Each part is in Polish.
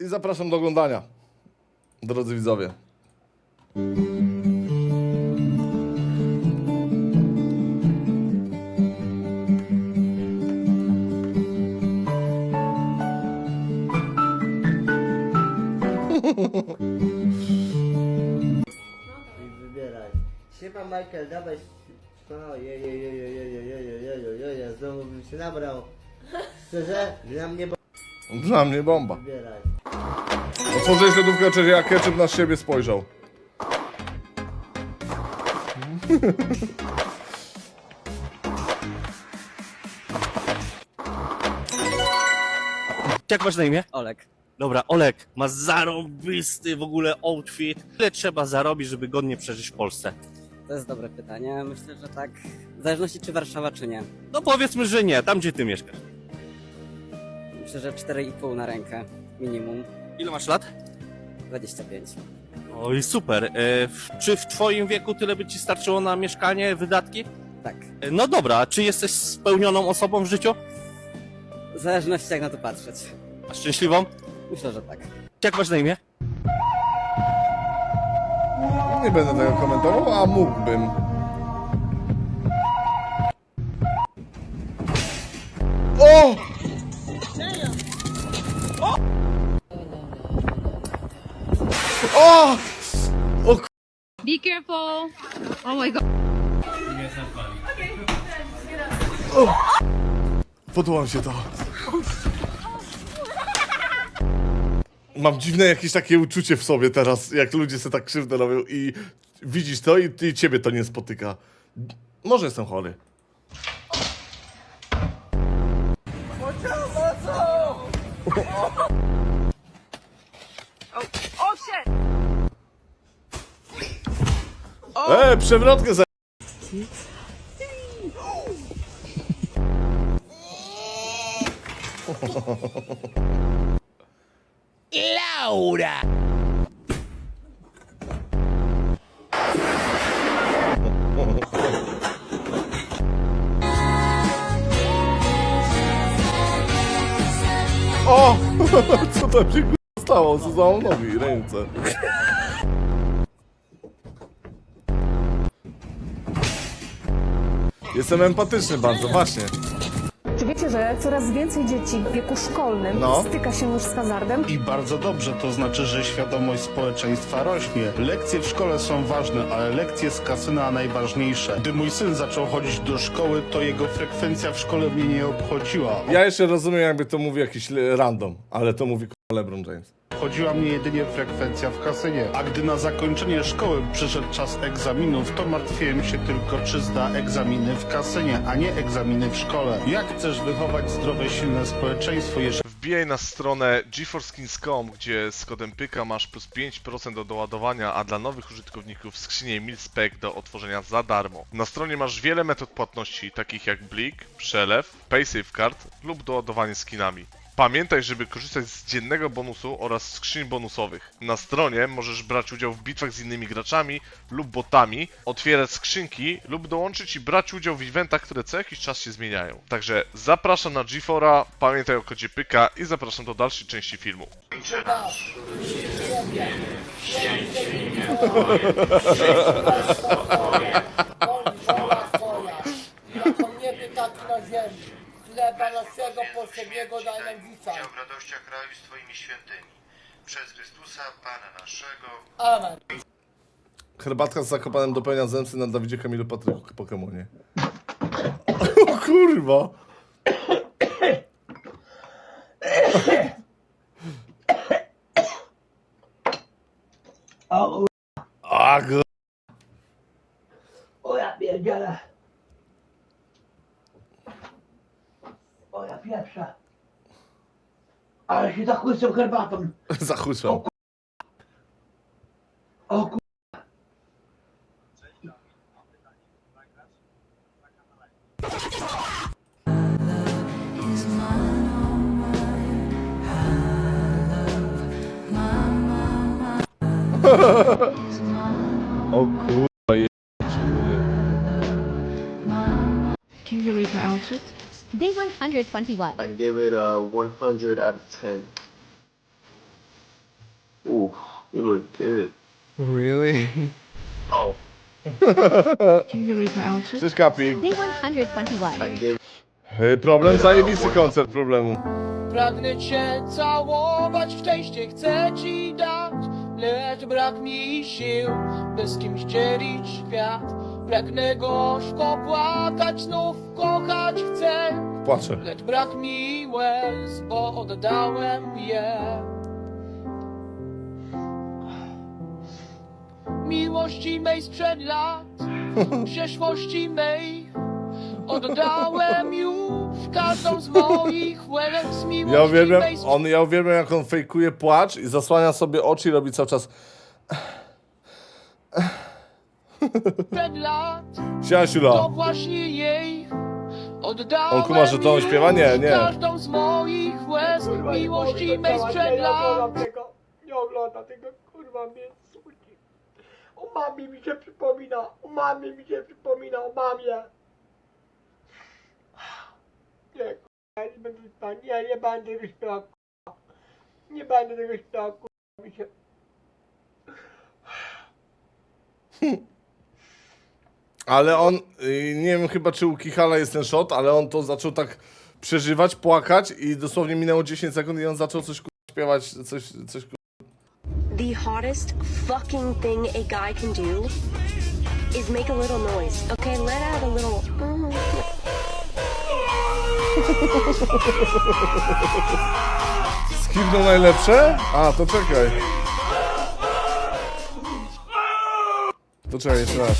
I zapraszam do oglądania, drodzy widzowie. I wybieraj. Siema Michael, dawaj. O, je, je, je, je, je, je, je, je, je, je, je, je, znowu bym się nabrał. Szczerze? Dla mnie bo... Dla mnie bomba. Wybieraj. Otworzyłeś lodówkę, czy jak ketchup na siebie spojrzał. Jak masz na imię? Olek. Dobra, Olek, ma zarobisty w ogóle outfit. Ile trzeba zarobić, żeby godnie przeżyć w Polsce? To jest dobre pytanie. Myślę, że tak. W zależności czy Warszawa, czy nie. No powiedzmy, że nie, tam gdzie ty mieszkasz. Myślę, że 4,5 na rękę. Minimum. Ile masz lat? 25. Oj, super. E, w, czy w twoim wieku tyle by ci starczyło na mieszkanie, wydatki? Tak. E, no dobra, czy jesteś spełnioną osobą w życiu? W zależności jak na to patrzeć. A szczęśliwą? Myślę, że tak. Jak masz na imię? Nie będę tego komentował, a mógłbym. Be careful. Oh my god. Podoba się to. Mam dziwne jakieś takie uczucie w sobie teraz, jak ludzie sobie tak krzywdę robią i widzisz to i, i ciebie to nie spotyka. Może jestem chory. E, przewrotkę za... O! Co tam się k***a stało? Co za nogi, ręce? Jestem empatyczny bardzo, właśnie. Czy wiecie, że coraz więcej dzieci w wieku szkolnym No. styka się już z hazardem? I bardzo dobrze, to znaczy, że świadomość społeczeństwa rośnie. Lekcje w szkole są ważne, ale lekcje z kasyna najważniejsze. Gdy mój syn zaczął chodzić do szkoły, to jego frekwencja w szkole mnie nie obchodziła. Ja jeszcze rozumiem, jakby to mówił jakiś le- random, ale to mówi k***a LeBron James. Obchodziła mnie jedynie frekwencja w kasynie. A gdy na zakończenie szkoły przyszedł czas egzaminów, to martwiłem się tylko, czy zda egzaminy w kasynie, a nie egzaminy w szkole. Jak chcesz wychować zdrowe, silne społeczeństwo, jeżeli Wbijaj na stronę geforskins.com, gdzie z kodem PYKA masz plus 5% do doładowania, a dla nowych użytkowników skrzynię Milspec do otworzenia za darmo. Na stronie masz wiele metod płatności, takich jak Blik, Przelew, PaySafeCard lub doładowanie skinami. Pamiętaj, żeby korzystać z dziennego bonusu oraz skrzyń bonusowych. Na stronie możesz brać udział w bitwach z innymi graczami lub botami, otwierać skrzynki lub dołączyć i brać udział w eventach, które co jakiś czas się zmieniają. Także zapraszam na G4, pamiętaj o kodzie PYKA i zapraszam do dalszej części filmu. Wola twoja, jako niebie tak na ziemi, chleba naszego poprzedniego daj nam dzisiaj. w radościach kraju z Twoimi świętymi. Przez Chrystusa Pana naszego. Amen. Herbatka z Zakopanem dopełnia zemsty na Dawidzie Kamilu Patryku Pokemonie. O kurwa! A go... O ja pierdzielę. O ja pierwsza. Ale się zachłysłem herbatą. Zachuczam. O ku... 121. I give it a 100 out of 10. Really? Can you read my outfit? Cześć Kapik. D121. Y, Problem? Zajebisty koncert problemu. Pragnę cię całować, szczęście chcę ci dać Lecz brak mi sił, by z kimś dzielić świat Pragnę gorzko płakać, znów kochać chcę. Płaczę. Lecz brak mi łez, bo oddałem je. Miłości mej sprzed lat, przeszłości mej Oddałem już każdą z moich łez z miłości Ja uwielbiam, mej on, ja uwielbiam jak on fejkuje płacz i zasłania sobie oczy i robi cały czas lat Siema To właśnie jej oddałem On kuma, że to on śpiewa? Nie, już nie. każdą z moich łez miłości mej sprzed lat Nie ogląda tego, kurwa, mnie słodzi. O mamie mi się przypomina, o mamie mi się przypomina, o mamie. Nie, kurwa, nie będę śpiewał, nie, nie będę tego śpiewał, kurwa. Nie będę tego śpiewał, kurwa, mi się... Ale on, y, nie wiem chyba czy u Kichala jest ten shot, ale on to zaczął tak przeżywać, płakać i dosłownie minęło 10 sekund i on zaczął coś ku- śpiewać, coś, coś The hottest fucking thing a guy can do is make a little noise. Okay, let out a little. mm. Skipnął najlepsze? A, to czekaj. To czekaj, jeszcze raz.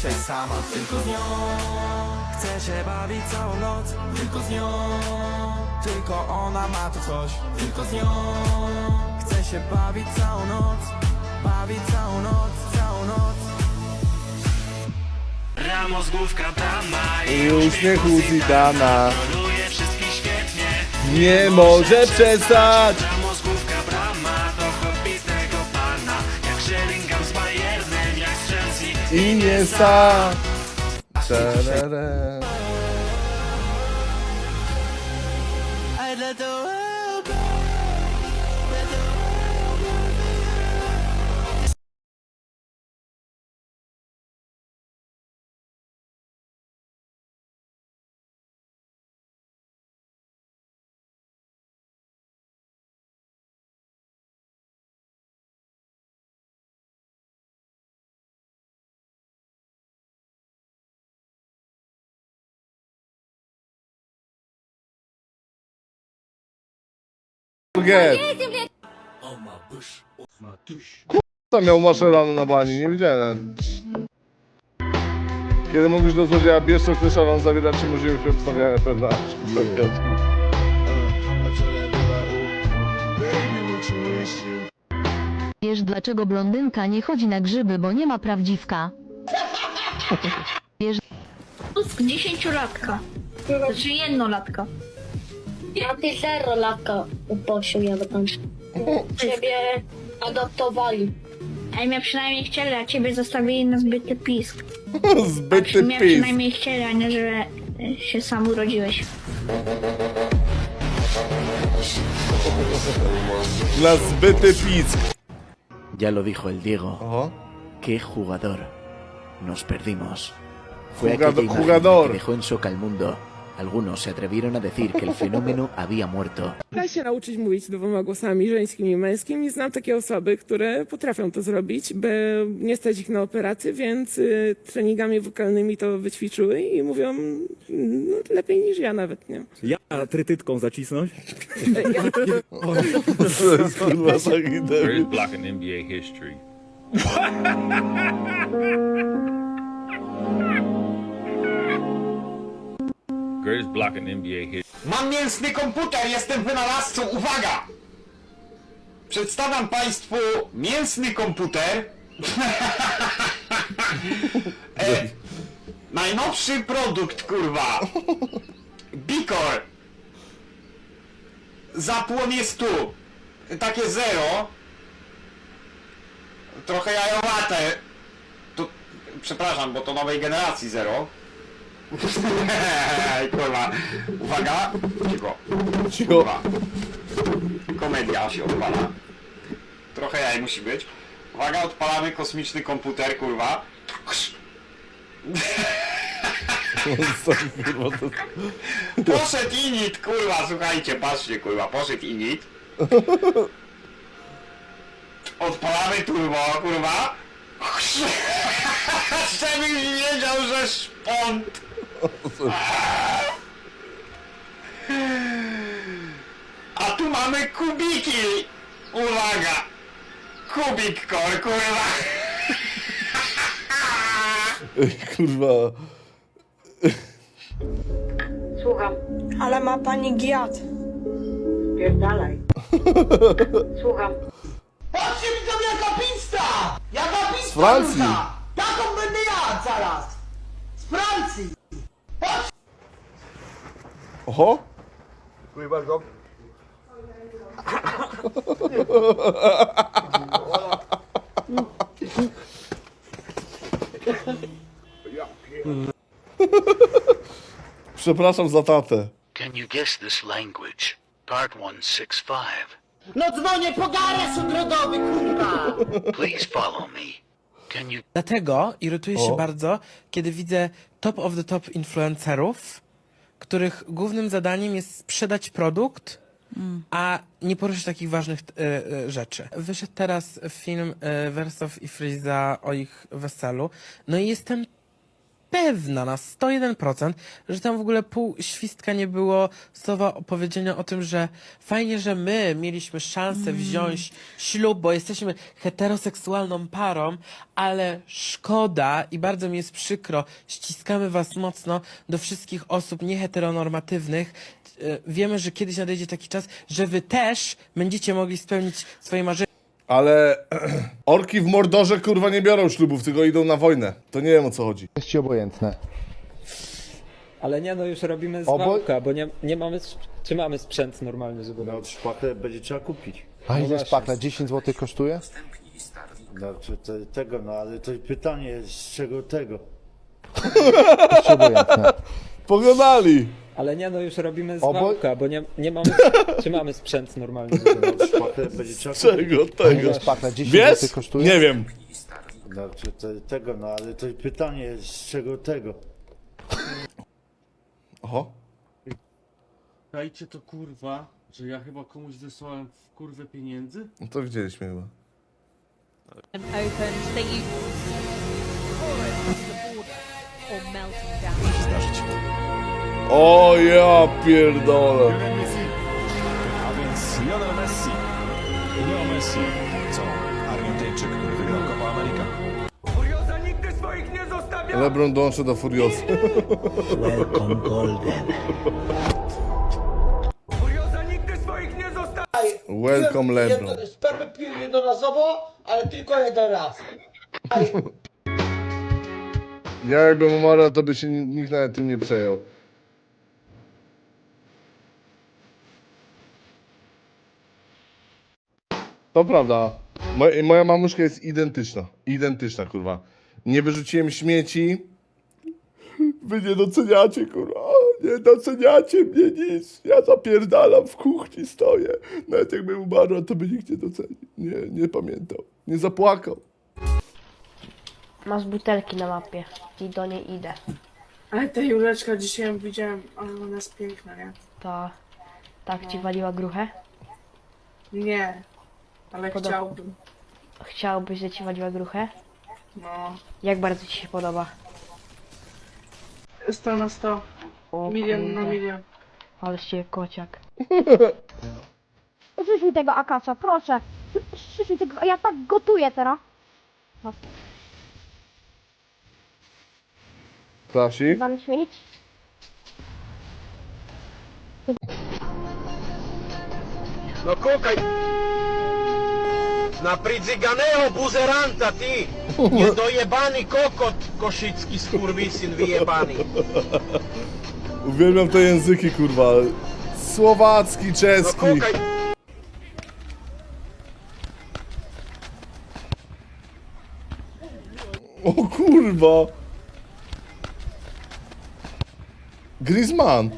Chcę się bawić całą noc Tylko z nią. Tylko ona ma to coś Tylko z nią. Chcę się bawić całą noc Bawić całą noc, całą noc. Ramos, główka, dama I uśmiechu Zidana Roluje wszystkich świetnie. Nie może przestać. Ramos, główka, brama To hobitnego pana. Jak Sheringham Chelsea I nie sta. Tarara. I Forget. Co miał maszerany na bani? Nie widziałem. Kiedy mówisz do złodzieja, bierz co chcesz, ale on zawiera ci możliwość obstawiania pewna. Wiesz dlaczego blondynka nie chodzi na grzyby, bo nie ma prawdziwka? Wiesz... Dziesięciolatka. Znaczy jednolatka. Ty zero latka ja tam. Ciebie adoptowali. A mnie przynajmniej chcieli, a ciebie zostawili na zbyty pisk. Zbyty Mnie przynajmniej chcieli, a nie, że się sam urodziłeś. Na zbyty pisk. Ya lo dijo el Diego. ¡Qué jugador! Nos perdimos. Fue Jugado- aquella jugador. que dejó en shock al mundo. Algunos se atrevieron a decir que el fenómeno había muerto. Da się nauczyć mówić dwoma głosami, żeńskim i męskim i znam takie osoby, które potrafią to zrobić, bo nie stać ich na operację, więc y, treningami wokalnymi to wyćwiczyły i mówią no, lepiej niż ja nawet, nie? Ja trytytką zacisnąć? Debil. blocking NBA history. Greatest block in NBA history. Mam mięsny komputer, jestem wynalazcą, uwaga! Przedstawiam Państwu mięsny komputer. e, najnowszy produkt, kurwa. Bikor. Zapłon jest tu. Takie zero. Trochę jajowate. Tu, przepraszam, bo to nowej generacji zero. Kurwa. Uwaga. Cicho. Cicho. Kurwa. Komedia się odpala. Trochę jaj musi być. Uwaga, odpalamy kosmiczny komputer, kurwa. kurwa, to... Poszedł init, kurwa, słuchajcie, patrzcie, kurwa, poszedł init. Odpalamy turbo, kurwa. Żebyś wiedział, że szpont. A tu mamy kubiki. Uwaga. Kubik core, kurwa. kurwa. Słucham. Ale ma pani giat. Pierdalaj. Słucham. Patrzcie mi tam jaka pizza! Jaka pizza Z Francji. Taką będę ja zaraz! Z Francji! Oho? Dziękuję bardzo. Przepraszam za tatę. Can you guess this language? Part 165. No dzwonię po garaż ogrodowy, kurwa! Please follow me. Dlatego irytuję się O. bardzo, kiedy widzę top of the top influencerów, których głównym zadaniem jest sprzedać produkt, a nie poruszyć takich ważnych e, e, rzeczy. Wyszedł teraz film e, Wersow i Friza o ich weselu, no i jestem pewna na 101%, że tam w ogóle pół świstka nie było słowa opowiedzenia o tym, że fajnie, że my mieliśmy szansę wziąć ślub, bo jesteśmy heteroseksualną parą, ale szkoda i bardzo mi jest przykro, ściskamy was mocno do wszystkich osób nieheteronormatywnych. E, Wiemy, że kiedyś nadejdzie taki czas, że wy też będziecie mogli spełnić swoje marzenia. Ale orki w Mordorze kurwa nie biorą ślubów, tylko idą na wojnę. To nie wiem o co chodzi. Jest ci obojętne. Ale nie, no już robimy Obo- zwałka, bo nie, nie mamy, czy mamy sprzęt normalny, żeby... No szpachę będzie trzeba kupić. A ile szpachla? 10 zł kosztuje? No to, to, tego, no ale to pytanie z czego tego? Jest ci obojętne. Pogadali. Ale nie, no już robimy Obo- zwałka, bo nie, nie mamy, czy mamy sprzęt normalny, żeby... No szpachę będzie trzeba Z kupić. czego tego? ile szpachla? 10 Wiesz? kosztuje? Nie wiem. No to, to, tego, no ale to pytanie z czego tego? Oho. Dajcie to kurwa, że ja chyba komuś wysłałem w kurwę pieniędzy? No to widzieliśmy chyba. Opened, they use across the border or melting down. O ja pierdolę. A więc Lionel Messi. Leo Messi. Co? Argentyńczyk, który wygrał Copa America. Kurioza nigdy swoich nie zostawia! LeBron dołączy do Furiosy. Welcome Golden. Kurioza nigdy swoich nie zostawia! Welcome LeBron. Spermę piję jednorazowo, ale tylko jeden raz. Ja jakbym umarł, to by się nikt nawet tym nie przejął. To prawda. Moja, moja mamuszka jest identyczna. Identyczna, kurwa. Nie wyrzuciłem śmieci. Wy nie doceniacie, kurwa. Nie doceniacie mnie nic. Ja zapierdalam w kuchni, stoję. Nawet jakbym umarła, to by nikt nie docenił. Nie, nie pamiętał. Nie zapłakał. Masz butelki na mapie i do niej idę. Ale ta Juleczka dzisiaj ją widziałem, ale ona jest piękna, nie? To tak ci waliła gruchę? Nie, ale Podoba- chciałbym. Chciałbyś, że ci waliła gruchę? No, Jak bardzo ci się podoba? 100 na 100, O, milion na kurde, milion. Ale się kociak. Przyszli tego akacza, proszę. Przyszli tego, ja tak gotuję teraz. Klasik? Wam śmieć? No kukaj! Na pridzyganego buzeranta, ty! Niedojebany kokot koszycki skurwysyn wyjebany! Uwielbiam te języki, kurwa. Słowacki, No czeski. kukaj! O kurwa. Griezmann.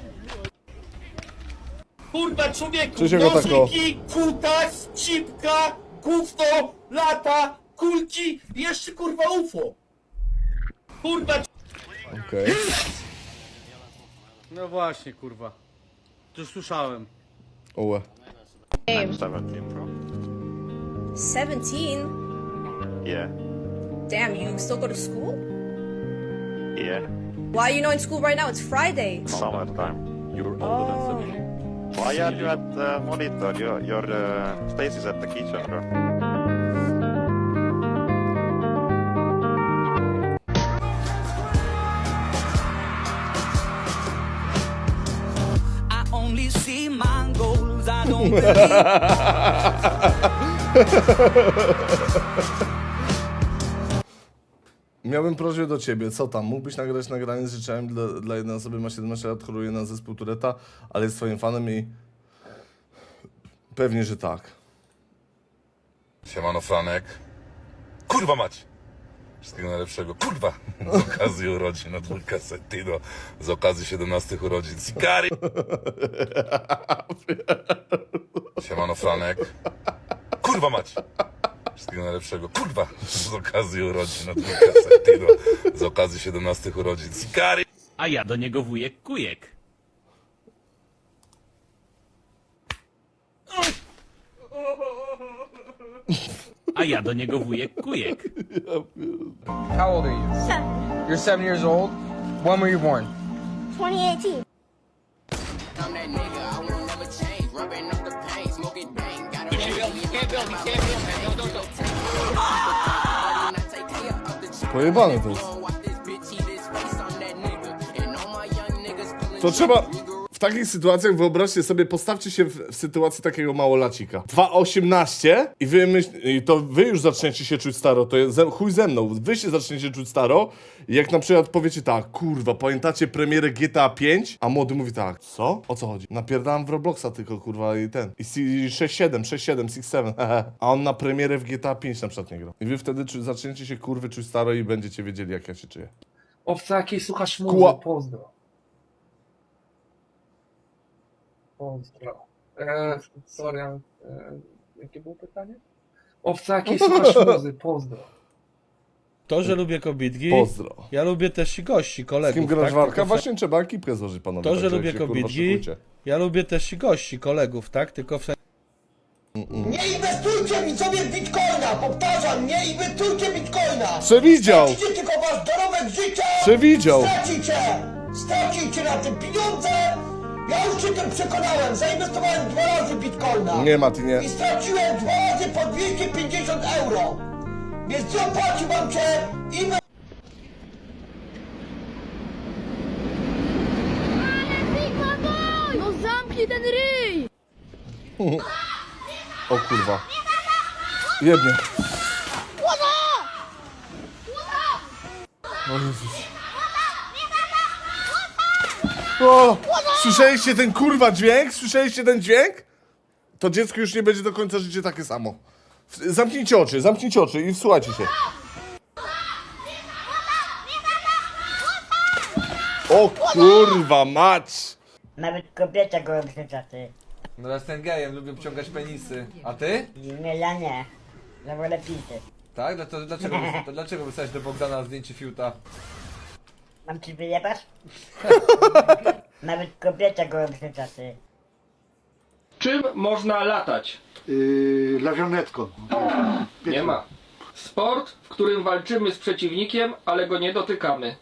Kurwa człowieku, Cześć, jako tako. nożyki, kutas, cipka, gówno, lata, kulki i jeszcze kurwa UFO. Kurwa, Okej. No właśnie, kurwa. To już słyszałem. Ołe. 17? Yeah. Damn, you still go to school? Yeah. Why are you not in school right now? It's Friday. Summertime. You're older than 17. Why are you at the monitor? Your, your uh, place is at the kitchen, bro. I only see my goals, I don't Miałbym prośbę do ciebie, co tam? Mógłbyś nagrać nagranie z życzeniem dla, dla jednej osoby, ma 17 lat, choruje na zespół Tureta, ale jest twoim fanem i... Pewnie, że tak. Siemano Franek. Kurwa mać! Wszystkiego najlepszego. Kurwa! Z okazji urodzin na dwójkę Sentino. Z okazji 17 urodzin Sikari. Siemano Franek. Kurwa mać! Wszystkiego najlepszego. Kurwa! Z okazji urodzin na dwójkę Sentino. Z okazji 17 urodzin Sikari. A ja do niego wujek kujek. A ja do niego wujek kujek. How old are you? Seven. You're seven years old? When were you born? 2018. Pojebane to jest. To trzeba... W takich sytuacjach wyobraźcie sobie, postawcie się w, w sytuacji takiego małolacika. 2,18 i wy myśl, i to wy już zaczniecie się czuć staro, to jest ze, chuj ze mną, wy się zaczniecie czuć staro i jak na przykład powiecie tak, kurwa, pamiętacie premierę GTA 5? A młody mówi tak, co? O co chodzi? Napierdalam w Robloxa tylko, kurwa, i ten. I 6-7, 6-7, 6-7, hehe. A on na premierę w GTA 5 na przykład nie grał. I wy wtedy zaczniecie się kurwy czuć staro i będziecie wiedzieli, jak ja się czuję. Owca jakiej słuchasz muzy, pozdro. Pozdro. E, sorry, e, jakie było pytanie? Owca jakiej słuchasz muzy, pozdro. To, że lubię kobitki. Pozdro. Ja lubię też i gości, Z kolegów. kim grasz tak? walka? Tylko Właśnie trzeba ekipkę złożyć, panowie. To, że także lubię się, kurwa, kobitki. szykujcie. Ja lubię też i gości, kolegów, tak? Tylko w sensie. Nie inwestujcie widzowie w bitcoina! Powtarzam, nie inwestujcie w bitcoina! Przewidział! Stracicie tylko wasz dorobek życia! Przewidział! Stracicie! Stracicie na tym pieniądze! Ja już się tym przekonałem, zainwestowałem dwa razy w bitcoina! Nie, Mati, nie. I straciłem dwa razy po 250 euro! Więc zapłaciłam cię i... No zamknij ten ryj! O kurwa. Jednie. O Jezus. O! Słyszeliście ten kurwa dźwięk? Słyszeliście ten dźwięk? To dziecko już nie będzie do końca życia takie samo. Zamknijcie oczy, zamknijcie oczy i wsłuchajcie się. O kurwa mać! Nawet kobieta go obrzydza, ty. No jestem gejem, lubię wciągać penisy. A ty? Nie, ja nie. Ja wolę pity. Tak? Dlaczego, dlaczego, to dlaczego wysłałeś do Bogdana zdjęcie fiuta? Mam ci wyjebać? Nawet kobieta go obrzydza, ty. Czym można latać? Yy, lawionetką. Nie ma. Sport, w którym walczymy z przeciwnikiem, ale go nie dotykamy.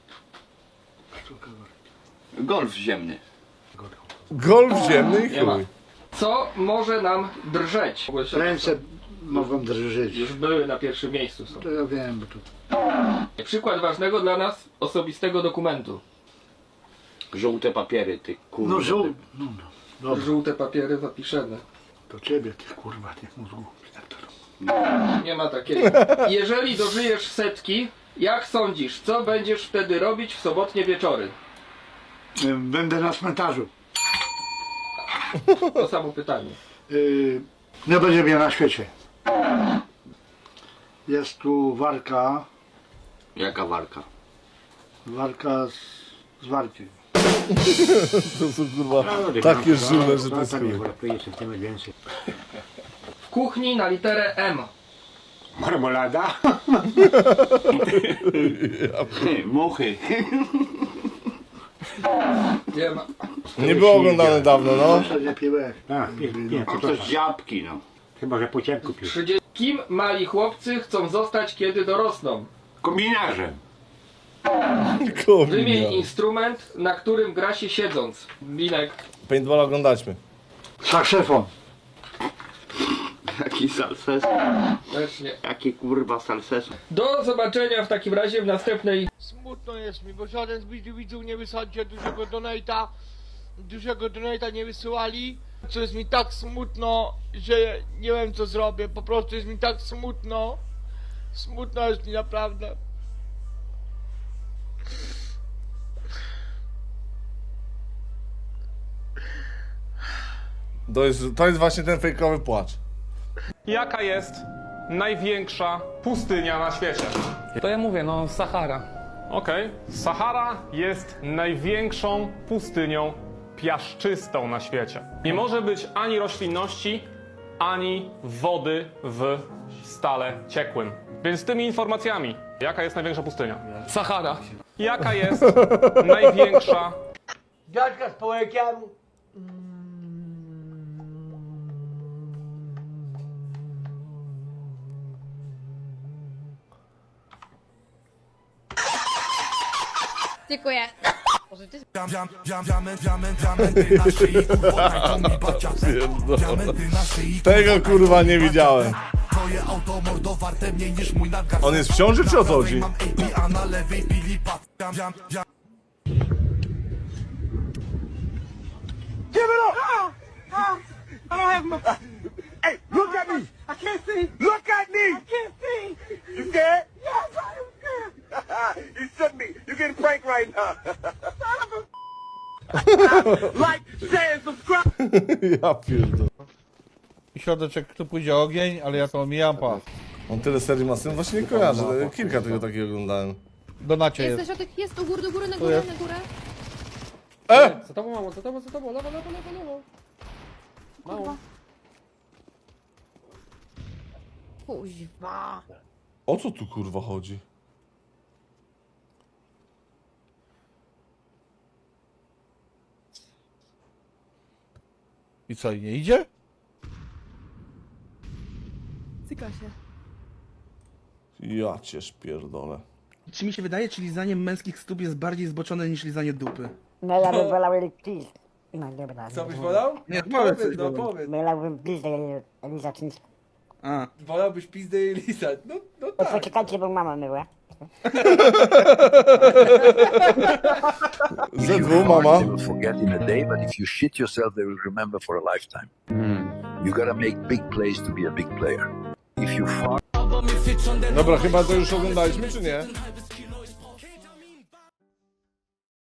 Golf ziemny. Golf ziemny i Nie ma. chuj. Co może nam drżeć? Ręce mogą drżyć. Już były na pierwszym miejscu. Są. To ja wiem, bo to... Przykład ważnego dla nas osobistego dokumentu. Żółte papiery, ty kurwa. No żół... No, no. Dobra, Żółte papiery zapiszemy. to ciebie, ty kurwa, tych mózgu. Nie ma takiego. Jeżeli dożyjesz setki, jak sądzisz, co będziesz wtedy robić w sobotnie wieczory? Będę na cmentarzu. To samo pytanie. Yy, nie będzie mnie na świecie. Jest tu walka, Jaka walka? walka z, z walki. To są kurwa takie żule, że to jest chuj. W kuchni na literę M. Marmolada? Muchy. Nie ma. Nie było oglądane dawno, no. Tak, nie, to też dziabki, no. Chyba, że po ciemku pił. Kim mali chłopcy chcą zostać, kiedy dorosną? Kombinarzem. Wymień instrument, na którym gra się siedząc. Binek. Paintball oglądaliśmy. Saksefon. Jaki salses? Też nie. Jaki kurwa salses? Do zobaczenia w takim razie w następnej. Smutno jest mi, bo żaden z widzów nie wysadzie dużego donata, dużego donata nie wysyłali, co jest mi tak smutno, że nie wiem co zrobię, po prostu jest mi tak smutno, smutno jest mi naprawdę. To jest, to jest właśnie ten fejkowy płacz. Jaka jest największa pustynia na świecie? To ja mówię, no Sahara. Okej. Sahara jest największą pustynią piaszczystą na świecie. Nie może być ani roślinności, ani wody w stale ciekłym. Więc z tymi informacjami, jaka jest największa pustynia? Sahara. Jaka jest największa Dziadka z połekiem. Dziękuję. Tego kurwa nie widziałem. On jest w ciąży czy o co chodzi? Give it up! I don't have my. Hey, look at me! I can't see! Look at me! I can't see! You scared? Yes, I am scared! you should be! You're getting pranked right now! like, share, and subscribe! Ja pierdolę. Środeczek tu pójdzie ogień, ale ja to omijam, pa. On tyle serii ma syn, właśnie nie kojarzę. Kilka tego takiego oglądałem. Donacie jest. Jesteś o tych, jest do góry, do góry, na górę, jest. na górę. E! Za tobą mało, za tobą, za tobą, lewo, lewo, lewo, lewo. Mało. Kuźwa. O co tu kurwa chodzi? I co, i nie idzie? Cyka się. Ja cię pierdolę. Czy mi się wydaje, czy lizanie męskich stóp jest bardziej zboczone niż lizanie dupy? No ja bym wolał pizdę. No dobra. Co byś wolał? Nie, powiedz coś, no Bogu. powiedz. Wolałbym pizdę lizać niż... A. Wolałbyś pizdę i lizać, no, no No poczekajcie, bo mama myła. ZW, mama. They will forget in a day, but if you shit yourself, they will remember for a lifetime. You gotta make big plays to be a big player. If you fart. Dobra, chyba to już oglądaliśmy, czy nie?